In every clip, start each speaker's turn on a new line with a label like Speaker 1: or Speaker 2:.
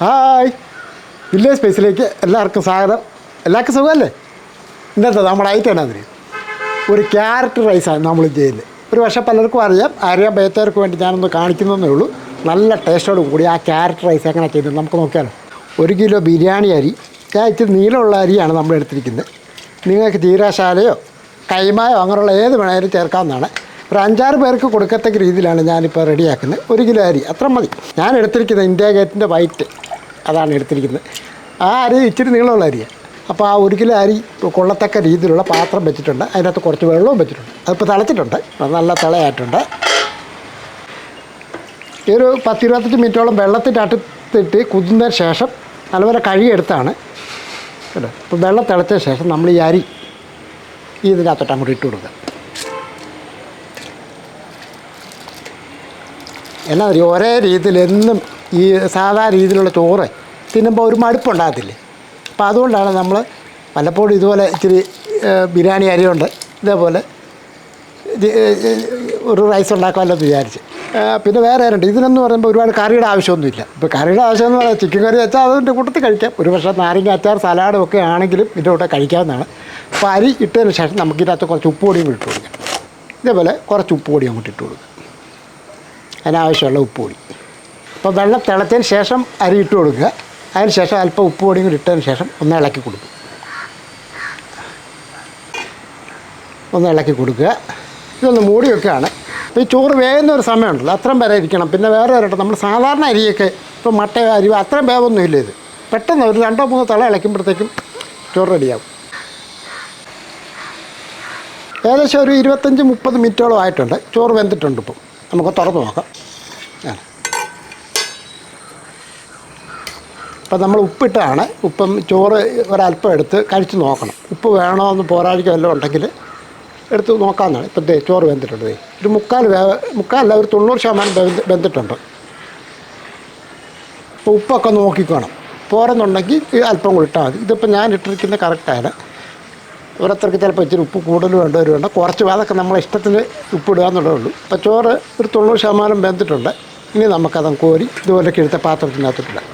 Speaker 1: Hi. Village സ്പേസിലേക്ക് എല്ലാവർക്കും സ്വാഗതം. എല്ലാവർക്കും സുഖമല്ലേ? ഇന്നത്തെ നമ്മുടെ ഐറ്റം അതിന്? ഒരു ക്യാരറ്റ് റൈസാണ് നമ്മൾ ചെയ്യുന്നത്. ഒരു പക്ഷേ പലർക്കും അറിയാം. അറിയാൻ പേത്തവർക്ക് വേണ്ടി ഞാനൊന്ന് കാണിക്കുന്നതേ ഉള്ളൂ. നല്ല ടേസ്റ്റോട് കൂടി ആ ക്യാരറ്റ് റൈസ് എങ്ങനെ ചെയ്യുന്നത് നമുക്ക് നോക്കിയാലോ. ഒരു കിലോ ബിരിയാണി അരി. ഞാൻ ഇച്ചിരി നീളമുള്ള അരിയാണ് നമ്മൾ എടുത്തിരിക്കുന്നത്. നിങ്ങൾക്ക് ജീരാശാലയോ കൈമായോ അങ്ങനെയുള്ള ഏത് വേണേലും ചേർക്കാവുന്നതാണ്. ഒരു അഞ്ചാറ് പേർക്ക് കൊടുക്കത്തക്ക രീതിയിലാണ് ഞാനിപ്പോൾ റെഡിയാക്കുന്നത്. ഒരു കിലോ അരി. അത്ര മതി. ഞാൻ എടുത്തിരിക്കുന്നത് ഇന്ത്യ ഗേറ്റിന്റെ വൈറ്റ്. അതാണ് എടുത്തിരിക്കുന്നത്. ആ അരി ഇച്ചിരി നീളമുള്ള അരിയാണ് അപ്പോൾ ആ ഒരു കിലോ അരി കൊള്ളത്തക്ക രീതിയിലുള്ള പാത്രം വെച്ചിട്ടുണ്ട്. അതിനകത്ത് കുറച്ച് വെള്ളവും വെച്ചിട്ടുണ്ട്. അതിപ്പോൾ തിളച്ചിട്ടുണ്ട്. നല്ല തിളയായിട്ടുണ്ട്. ഈ ഒരു പത്തിരുപത്തഞ്ച് മിനിറ്റോളം വെള്ളത്തിനകത്തിട്ട് കുതിർന്നതിന് ശേഷം നല്ലപോലെ കഴുകിയെടുത്താണ്. കേട്ടോ? അപ്പോൾ വെള്ളം തിളച്ച ശേഷം നമ്മൾ ഈ അരി ഈ ഇതിനകത്തോട്ട് അങ്ങോട്ട് ഇട്ട് കൊടുക്കുക. എന്നാ ഒരേ രീതിയിൽ എന്നും ഈ സാധാ രീതിയിലുള്ള ചോറ് തിന്നുമ്പോൾ ഒരു മടുപ്പുണ്ടാകത്തില്ലേ? അപ്പോൾ അതുകൊണ്ടാണ് നമ്മൾ പലപ്പോഴും ഇതുപോലെ ഇച്ചിരി ബിരിയാണി അരിയുണ്ട്. ഇതേപോലെ ഒരു റൈസ് ഉണ്ടാക്കാമല്ലോ എന്ന് വിചാരിച്ച്. പിന്നെ വേറെ ഉണ്ട് ഇതിനെന്ന് പറയുമ്പോൾ ഒരുപാട് കറിയുടെ ആവശ്യമൊന്നുമില്ല. ഇപ്പോൾ കറിയുടെ ആവശ്യം എന്ന് പറഞ്ഞാൽ ചിക്കൻ കറി വെച്ചാൽ അതിന്റെ കൂട്ടത്തിൽ കഴിക്കാം. ഒരു പക്ഷേ നാരങ്ങ അച്ചാർ സലാഡും ഒക്കെ ആണെങ്കിലും ഇതിന്റെ കൂടെ കഴിക്കാവുന്നതാണ്. അപ്പോൾ അരി ഇട്ടതിന് ശേഷം നമുക്ക് ഇതിനകത്ത് കുറച്ച് ഉപ്പ് പൊടിയും ഇട്ട് കൊടുക്കാം. ഇതേപോലെ കുറച്ച് ഉപ്പ് പൊടി അങ്ങോട്ട് ഇട്ട് കൊടുക്കാം. അതിനാവശ്യമുള്ള ഉപ്പ് പൊടി. അപ്പോൾ വെള്ളം തിളച്ചതിന് ശേഷം അരി ഇട്ട് കൊടുക്കുക. അതിന് ശേഷം അല്പം ഉപ്പ് പൊടിയും കൂടി ഇട്ടതിന് ശേഷം ഒന്ന് ഇളക്കി കൊടുക്കും ഒന്ന് ഇളക്കി കൊടുക്കുക. ഇതൊന്ന് മൂടി വെക്കുകയാണ്. അപ്പോൾ ഈ ചോറ് വേകുന്ന ഒരു സമയമുണ്ടല്ലോ അത്രയും വരെ ഇരിക്കണം. പിന്നെ വേറെ വരട്ടെ നമ്മൾ സാധാരണ അരിയൊക്കെ ഇപ്പോൾ മട്ട അരി അത്രയും വേവൊന്നും ഇല്ല ഇത്. പെട്ടെന്ന് ഒരു രണ്ടോ മൂന്നോ തള ഇളക്കുമ്പോഴത്തേക്കും ചോറ് റെഡിയാകും ഏകദേശം ഒരു ഇരുപത്തഞ്ച് മുപ്പത് മിനിറ്റോളം ആയിട്ടുണ്ട്. ചോറ് വെന്തിട്ടുണ്ട് ഇപ്പം. നമുക്ക് തുറന്ന് നോക്കാം. ആ. അപ്പം നമ്മൾ ഉപ്പിട്ടാണ്. ഉപ്പം ചോറ് ഒരല്പം എടുത്ത് കഴിച്ച് നോക്കണം. ഉപ്പ് വേണോ എന്ന് പോരാഴിക്കോ വല്ലതും ഉണ്ടെങ്കിൽ എടുത്ത് നോക്കാമെന്നാണ്. ഇപ്പം ദേ ചോറ് വെന്തിട്ടുണ്ട് ഒരു മുക്കാൽ വേവ മുക്കാലല്ല ഒരു തൊണ്ണൂറ് ശതമാനം വെന്ത് വെന്തിട്ടുണ്ട്. അപ്പോൾ ഉപ്പൊക്കെ നോക്കിക്കോണം. പോരെന്നുണ്ടെങ്കിൽ അല്പം കൂടി ഇട്ടാൽ മതി. ഇതിപ്പോൾ ഞാൻ ഇട്ടിരിക്കുന്നത് കറക്റ്റാണ് ഓരോരുത്തർക്ക് ചിലപ്പോൾ ഇച്ചിരി ഉപ്പ് കൂടുതൽ വേണ്ട ഒരു വേണ്ട. കുറച്ച് അതൊക്കെ നമ്മളെ ഇഷ്ടത്തിന് ഉപ്പിടുക എന്നുള്ളതേ ഉള്ളൂ അപ്പോൾ ചോറ് ഒരു തൊണ്ണൂറ് ശതമാനം വെന്തിട്ടുണ്ട്. ഇനി നമുക്കതങ്ങ് കോരി ഇതുപോലെ കിഴുത്ത പാത്രത്തിനകത്തിട്ടിടാം.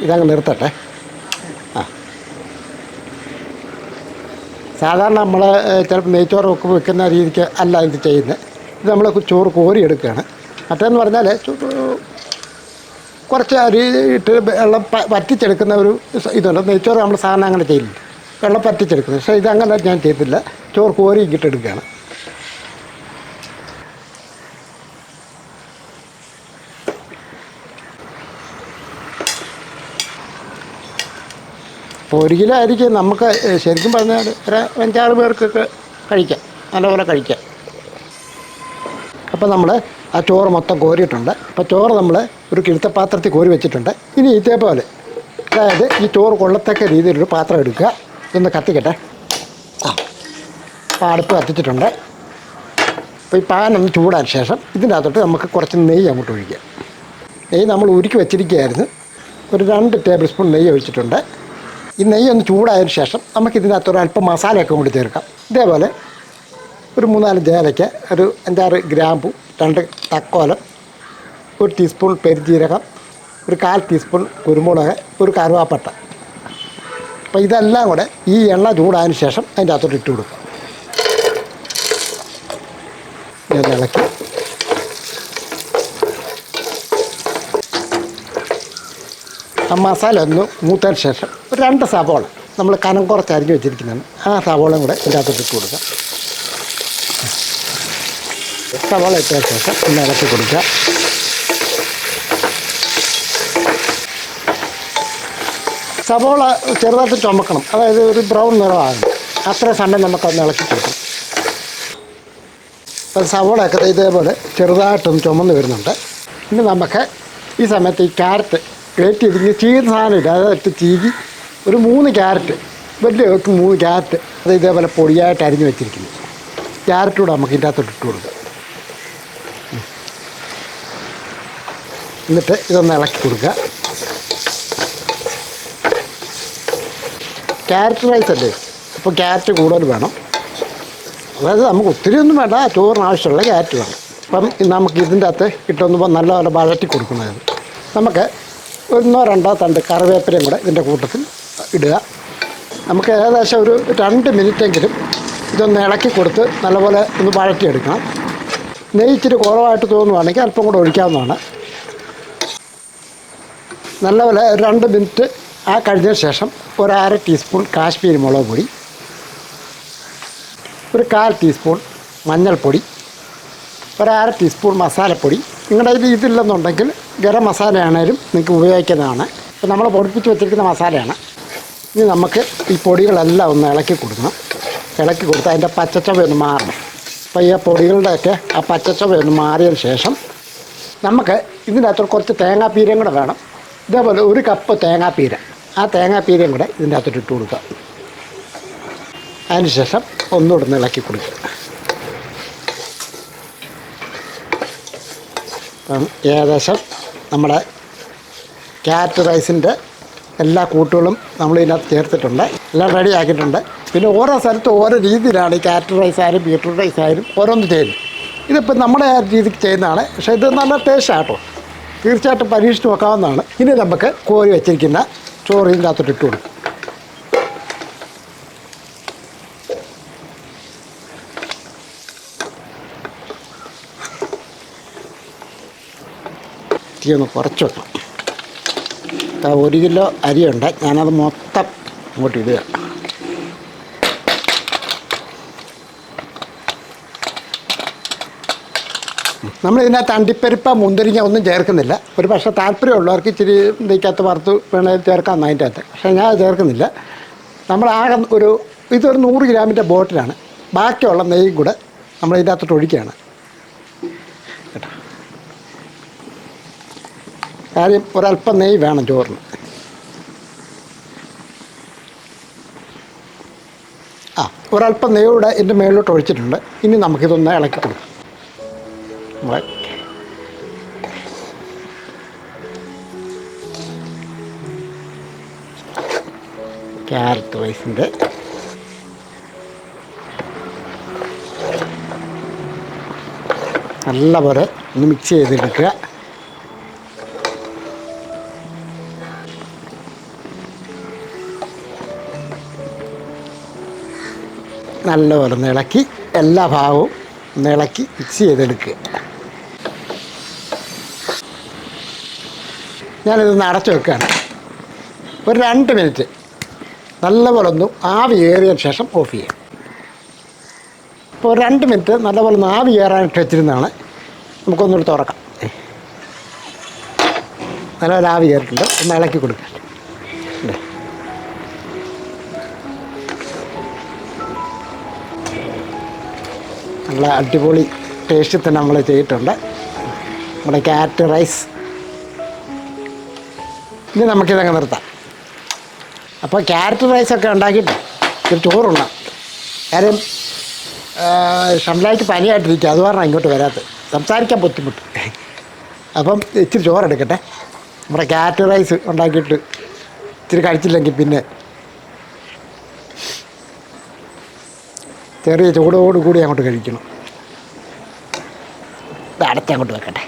Speaker 1: ഇതങ്ങ് നിർത്തട്ടെ. ആ. സാധാരണ നമ്മൾ ചിലപ്പോൾ നെയ്ച്ചോറൊക്കെ വെക്കുന്ന രീതിക്ക് അല്ല ഇത് ചെയ്യുന്നത് ഇത് നമ്മൾ ചോറ് കോരി എടുക്കുകയാണ് മറ്റേന്ന് പറഞ്ഞാൽ കുറച്ച് അരി ഇട്ട് വെള്ളം വറ്റിച്ചെടുക്കുന്ന ഒരു ഇതുണ്ട്. നെയ്ച്ചോറ് നമ്മൾ സാധാരണ അങ്ങനെ ചെയ്യില്ല. വെള്ളം പറ്റിച്ചെടുക്കുന്നത് പക്ഷേ ഇതങ്ങനെ ഞാൻ ചെയ്തില്ല ചോറ് കോരി ഇങ്ങിട്ടെടുക്കുകയാണ് ഒരു കിലോ അരിക്ക് നമുക്ക് ശരിക്കും പറഞ്ഞാൽ ഒരു അഞ്ചാറ് പേർക്കൊക്കെ കഴിക്കാം. നല്ലപോലെ കഴിക്കാം. അപ്പോൾ നമ്മൾ ആ ചോറ് മൊത്തം കോരിയിട്ടുണ്ട്. അപ്പോൾ ചോറ് നമ്മൾ ഒരു കിഴുത്ത പാത്രത്തിൽ കോരി വെച്ചിട്ടുണ്ട്. ഇനി ഇതേപോലെ അതായത് ഈ ചോറ് കൊള്ളത്തക്ക രീതിയിലൊരു പാത്രം എടുക്കുക. ഇതൊന്ന് കത്തിക്കട്ടെ. ആ അടുപ്പ് കത്തിച്ചിട്ടുണ്ട്. അപ്പോൾ ഈ പാൻ ഒന്ന് ചൂടാൻ ശേഷം ഇതിന്റെ അകത്തോട്ട് നമുക്ക് കുറച്ച് നെയ്യ് അങ്ങോട്ട് ഒഴിക്കാം. നെയ്യ് നമ്മൾ ഉരുക്കി വെച്ചിരിക്കുകയായിരുന്നു. ഒരു രണ്ട് ടേബിൾ സ്പൂൺ നെയ്യ് ഒഴിച്ചിട്ടുണ്ട്. ഈ നെയ്യ് ഒന്ന് ചൂടായതിന് ശേഷം നമുക്കിതിനകത്ത് ഒരു അല്പം മസാലയൊക്കെ കൂടി ചേർക്കാം. ഇതേപോലെ ഒരു മൂന്നാൽ ഏലയ്ക്ക് ഒരു അഞ്ചാറ് ഗ്രാമ്പു രണ്ട് തക്കോലം ഒരു ടീസ്പൂൺ പെരുജീരകം ഒരു കാൽ ടീസ്പൂൺ കുരുമുളക് ഒരു കറുവാപ്പട്ട. അപ്പോൾ ഇതെല്ലാം കൂടെ ഈ എണ്ണ ചൂടായതിന് ശേഷം അതിന്റെ അകത്തോട്ട് ഇട്ട് കൊടുക്കുക ഇളക്കി. മസാല ഒന്ന് മൂത്തതിന് ശേഷം ഒരു രണ്ട് സവോള നമ്മൾ കനം കുറച്ച് അരിഞ്ഞ് വെച്ചിരിക്കുന്നതാണ്. ആ സവോളയും കൂടെ ഇതിന്റെ അകത്ത് ഇട്ട് കൊടുക്കുക സവാള ഇട്ടതിന് ശേഷം ഒന്ന് ഇളക്കി കൊടുക്കുക സവോള ചെറുതായിട്ട് ചുമക്കണം. അതായത് ഒരു ബ്രൗൺ നിറമാകണം. അത്ര സമയം നമുക്കൊന്ന് ഇളക്കി കൊടുക്കണം അപ്പം സവോളയൊക്കെ ഇതേപോലെ ചെറുതായിട്ടൊന്ന് ചുമന്ന് വരുന്നുണ്ട്. ഇനി നമുക്ക് ഈ സമയത്ത് ഈ ക്യാരറ്റ് ഗ്രേറ്റ് ചെയ്തിങ്ങനെ ചീരുന്ന സാധനമില്ല അതായത് ചീകി ഒരു മൂന്ന് ക്യാരറ്റ് വലിയ മൂന്ന് ക്യാരറ്റ് അത് ഇതേപോലെ പൊടിയായിട്ട് അരിഞ്ഞ് വെച്ചിരിക്കുന്നു. ക്യാരറ്റ് കൂടെ നമുക്ക് ഇതിന്റെ അകത്തോട്ട് ഇട്ട് കൊടുക്കാം. എന്നിട്ട് ഇതൊന്ന് ഇളക്കി കൊടുക്കുക. ക്യാരറ്റ് റൈസ് അല്ലേ? അപ്പോൾ ക്യാരറ്റ് കൂടുതൽ വേണം. അതായത് നമുക്ക് ഒത്തിരി ഒന്നും വേണ്ട ചോറിന് ആവശ്യമുള്ള ക്യാരറ്റ് വേണം. അപ്പം നമുക്ക് ഇതിന്റെ അകത്ത് ഇട്ടൊന്ന് നല്ലപോലെ വഴറ്റി കൊടുക്കുന്നത്. നമുക്ക് ഒന്നോ രണ്ടോ തണ്ട് കറിവേപ്പിലയും കൂടെ ഇതിന്റെ കൂട്ടത്തിൽ ഇടുക. നമുക്ക് ഏകദേശം ഒരു രണ്ട് മിനിറ്റെങ്കിലും ഇതൊന്ന് ഇളക്കി കൊടുത്ത് നല്ലപോലെ ഒന്ന് വഴറ്റിയെടുക്കണം. നെയ്യ് ഇച്ചിരി കുറവായിട്ട് തോന്നുവാണെങ്കിൽ അല്പം കൂടെ ഒഴിക്കാവുന്നതാണ്. നല്ലപോലെ രണ്ട് മിനിറ്റ് ആ കഴിഞ്ഞ ശേഷം ഒരു അര ടീസ്പൂൺ കാശ്മീരി മുളക് പൊടി ഒരു കാൽ ടീസ്പൂൺ മഞ്ഞൾപ്പൊടി ഒരു അര ടീസ്പൂൺ മസാലപ്പൊടി നിങ്ങളുടെ കയ്യിൽ ഇതില്ലെന്നുണ്ടെങ്കിൽ ഗരം മസാലയാണേലും നിങ്ങൾക്ക് ഉപയോഗിക്കുന്നതാണ് ഇപ്പം നമ്മൾ പൊടിപ്പിച്ച് വെച്ചിരിക്കുന്ന മസാലയാണ്. ഇനി നമുക്ക് ഈ പൊടികളെല്ലാം ഒന്ന് ഇളക്കി കൊടുക്കണം. ഇളക്കി കൊടുത്ത് അതിന്റെ പച്ചച്ചവ ഒന്ന് മാറണം. അപ്പോൾ ഈ പൊടികളുടെയൊക്കെ ആ പച്ചച്ചവ ഒന്ന് മാറിയതിന് ശേഷം നമുക്ക് ഇതിനകത്ത് കുറച്ച് തേങ്ങാപ്പീരയും കൂടെ വേണം. ഇതേപോലെ ഒരു കപ്പ് തേങ്ങാപ്പീര. ആ തേങ്ങാപ്പീരയും കൂടെ ഇതിന്റെ അകത്തോട്ട് ഇട്ട് കൊടുക്കുക. അതിന് ശേഷം ഒന്നുകൂടെ ഒന്ന് ഇളക്കി കൊടുക്കുക. ഏകദേശം നമ്മുടെ ക്യാരറ്റ് റൈസിന്റെ എല്ലാ കൂട്ടുകളും നമ്മൾ ഇതിനകത്ത് ചേർത്തിട്ടുണ്ട്. എല്ലാം റെഡി ആക്കിയിട്ടുണ്ട്. പിന്നെ ഓരോ സ്ഥലത്തും ഓരോ രീതിയിലാണ് ഈ ക്യാരറ്റ് റൈസ് ആയാലും ബീട്രൂട്ട് റൈസ് ആയാലും ഓരോന്ന് ചെയ്യുന്നത്. ഇതിപ്പോൾ നമ്മുടെ രീതിക്ക് ചെയ്യുന്നതാണ്. പക്ഷേ ഇത് നല്ല ടേസ്റ്റ് ആട്ടോ. തീർച്ചയായിട്ടും പരീക്ഷിച്ച് നോക്കാവുന്നതാണ്. ഇനി നമുക്ക് കോരി വെച്ചിരിക്കുന്ന ചോറ് ഇതിന്റെ അകത്തോട്ട് ഇട്ട് കൊടുക്കും. തീ ഒന്ന് കുറച്ച് വെക്കണം ഒരു കിലോ അരിയുണ്ട്. ഞാനത് മൊത്തം അങ്ങോട്ട് ഇടുക. നമ്മൾ ഇതിനകത്ത് അണ്ടിപ്പരിപ്പ മുന്തിരിങ്ങ ഒന്നും ചേർക്കുന്നില്ല. ഒരു പക്ഷേ താല്പര്യമുള്ളവർക്ക് ഇച്ചിരി ഇതിക്കകത്ത് വറുത്ത് വേണമെങ്കിൽ ചേർക്കാം അതിന്റെ അകത്ത് പക്ഷേ ഞാൻ ചേർക്കുന്നില്ല. നമ്മൾ ആകെ ഒരു ഇതൊരു നൂറ് ഗ്രാമിന്റെ ബോട്ടിലാണ്. ബാക്കിയുള്ള നെയ്യും കൂടെ നമ്മൾ ഇതിന്റെ ഒഴിക്കുകയാണ്. കാര്യം ഒരല്പം നെയ്യ് വേണം ചോറിന്. ആ ഒരല്പം നെയ്യ് ഇവിടെ ഇതിന്റെ മേളിലോട്ട് ഒഴിച്ചിട്ടുണ്ട്. ഇനി നമുക്കിതൊന്ന് ഇളക്കി കൊടുക്കാം. നമ്മളെ ക്യാരറ്റ് റൈസിന്റെ നല്ലപോലെ ഒന്ന് മിക്സ് ചെയ്തെടുക്കുക. നല്ലപോലെ ഇളക്കി എല്ലാ ഭാഗവും ഇളക്കി മിക്സ് ചെയ്തെടുക്കുക. ഞാനിതൊന്ന് അടച്ചു വെക്കുകയാണ്. ഒരു രണ്ട് മിനിറ്റ് നല്ലപോലെ ഒന്ന് ആവി കയറിയ ശേഷം ഓഫ് ചെയ്യാം. ഇപ്പോൾ ഒരു രണ്ട് മിനിറ്റ് നല്ലപോലെ ഒന്ന് ആവി കയറാനായിട്ട് വെച്ചിരുന്നതാണ്. നമുക്കൊന്നുകൂടി തുറക്കാം. നല്ലപോലെ ആവി കയറിയിട്ടുണ്ട് ഒന്ന് ഇളക്കി കൊടുക്കാം. നല്ല അടിപൊളി ടേസ്റ്റിൽ തന്നെ നമ്മൾ ചെയ്തിട്ടുണ്ട്. നമ്മുടെ ക്യാരറ്റ് റൈസ് ഇനി നമുക്കിതങ്ങ് നിർത്താം. അപ്പോൾ ക്യാരറ്റ് റൈസൊക്കെ ഉണ്ടാക്കിയിട്ട് ഒരു ചോറുണ്ട കാര്യം ഷംലായിട്ട് പനിയായിട്ടിരിക്കുക അത് പറഞ്ഞാൽ ഇങ്ങോട്ട് വരാത്തത്. സംസാരിക്കാൻ ബുദ്ധിമുട്ട്. അപ്പം ഇച്ചിരി ചോറെടുക്കട്ടെ നമ്മുടെ ക്യാരറ്റ് റൈസ് ഉണ്ടാക്കിയിട്ട് ഇച്ചിരി കഴിച്ചില്ലെങ്കിൽ പിന്നെ ചെറിയ ചൂടോട് കൂടി അങ്ങോട്ട് കഴിക്കണം. ഇത് അടച്ചങ്ങോട്ട് വെക്കട്ടെ.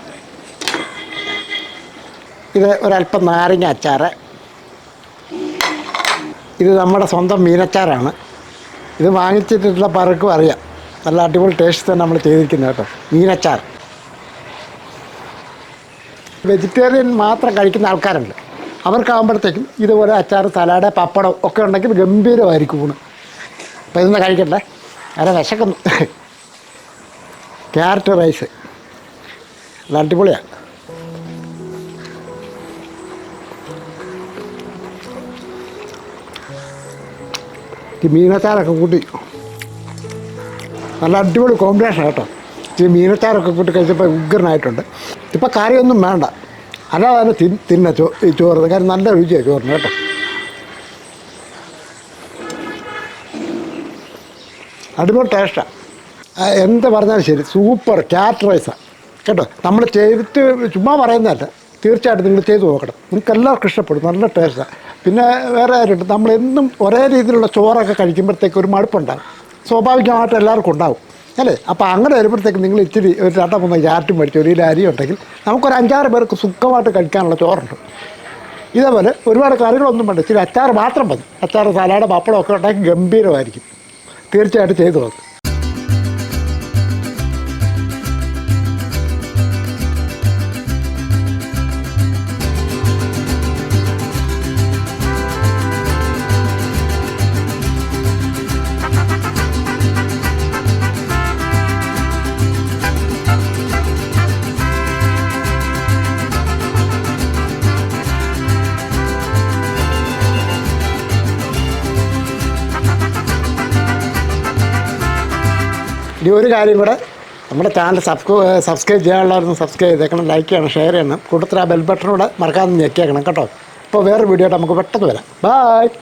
Speaker 1: ഇത് ഒരല്പം നാരങ്ങ അച്ചാർ ഇത് നമ്മുടെ സ്വന്തം മീനച്ചാറാണ്. ഇത് വാങ്ങിച്ചിട്ടുള്ള പലർക്കും അറിയാം. നല്ല അടിപൊളി ടേസ്റ്റ് തന്നെ നമ്മൾ ചെയ്തിരിക്കുന്നത് കേട്ടോ. മീനച്ചാർ. വെജിറ്റേറിയൻ മാത്രം കഴിക്കുന്ന ആൾക്കാരുണ്ട് അവർക്കാകുമ്പോഴത്തേക്കും ഇതുപോലെ അച്ചാർ സലാഡ് പപ്പടം ഒക്കെ ഉണ്ടെങ്കിൽ ഗംഭീരമായിരിക്കും ഊണ്. അപ്പോൾ ഇതൊന്ന് കഴിക്കട്ടെ. അരെ വിശക്കുന്നു. Carrot rice. നല്ല അടിപൊളിയാണ് മീനച്ചാറൊക്കെ കൂട്ടി നല്ല അടിപൊളി കോമ്പിനേഷൻ കേട്ടോ. ഈ മീനച്ചാറൊക്കെ കൂട്ടി കഴിച്ചപ്പോൾ ഉഗ്രനായിട്ടുണ്ട്. ഇപ്പം കറിയൊന്നും വേണ്ട. അല്ലാതെ തന്നെ തിന്ന ചോ ചോറ് കാര്യം നല്ല രുചിയാണ് ചോറിന് കേട്ടോ. അടിപൊളി ടേസ്റ്റാണ് എന്ത് പറഞ്ഞാലും ശരി. സൂപ്പർ ക്യാറ്റ് റൈസാണ് കേട്ടോ? നമ്മൾ ചെയ്തിട്ട് ചുമ്മാ പറയുന്നതല്ല. തീർച്ചയായിട്ടും നിങ്ങൾ ചെയ്ത് നോക്കണം. നിങ്ങൾക്ക് എല്ലാവർക്കും ഇഷ്ടപ്പെടും. നല്ല ടേസ്റ്റാണ് പിന്നെ വേറെ കാര്യമുണ്ട്. നമ്മൾ എന്നും ഒരേ രീതിയിലുള്ള ചോറൊക്കെ കഴിക്കുമ്പോഴത്തേക്ക് ഒരു മടുപ്പുണ്ടാകും സ്വാഭാവികമായിട്ട് എല്ലാവർക്കും ഉണ്ടാവും. അല്ലേ? അപ്പോൾ അങ്ങനെ വരുമ്പോഴത്തേക്ക് നിങ്ങൾ ഇച്ചിരി ഒരു രണ്ടോ മൂന്നോ ക്യാരറ്റും മേടിച്ച് ഒരു കിലോ അരി ഉണ്ടെങ്കിൽ നമുക്കൊരു അഞ്ചാറ് പേർക്ക് സുഖമായിട്ട് കഴിക്കാനുള്ള ചോറുണ്ട്. ഇതേപോലെ ഒരുപാട് കറികളൊന്നും വേണ്ട. ഇച്ചിരി അച്ചാർ മാത്രം മതി. അച്ചാർ സലാഡ് പപ്പടമൊക്കെ ഉണ്ടെങ്കിൽ ഗംഭീരമായിരിക്കും. തീർച്ചയായിട്ടും ചെയ്തു നോക്ക്. ഇനി ഒരു കാര്യം കൂടെ നമ്മുടെ ചാനൽ സബ്സ്ക്രൈ സബ്സ്ക്രൈബ് ചെയ്യാനുള്ളവരൊന്ന് സബ്സ്ക്രൈബ് ചെയ്തേക്കണം ലൈക്ക് ചെയ്യണം ഷെയർ ചെയ്യണം. കൂട്ടത്തിൽ ആ ബെൽ ബട്ടണൂടെ മറക്കാതെ ഞെക്കിയേക്കണം കേട്ടോ. അപ്പോൾ വേറൊരു വീഡിയോ ആയിട്ട് നമുക്ക് പെട്ടെന്ന് വരാം. ബായ്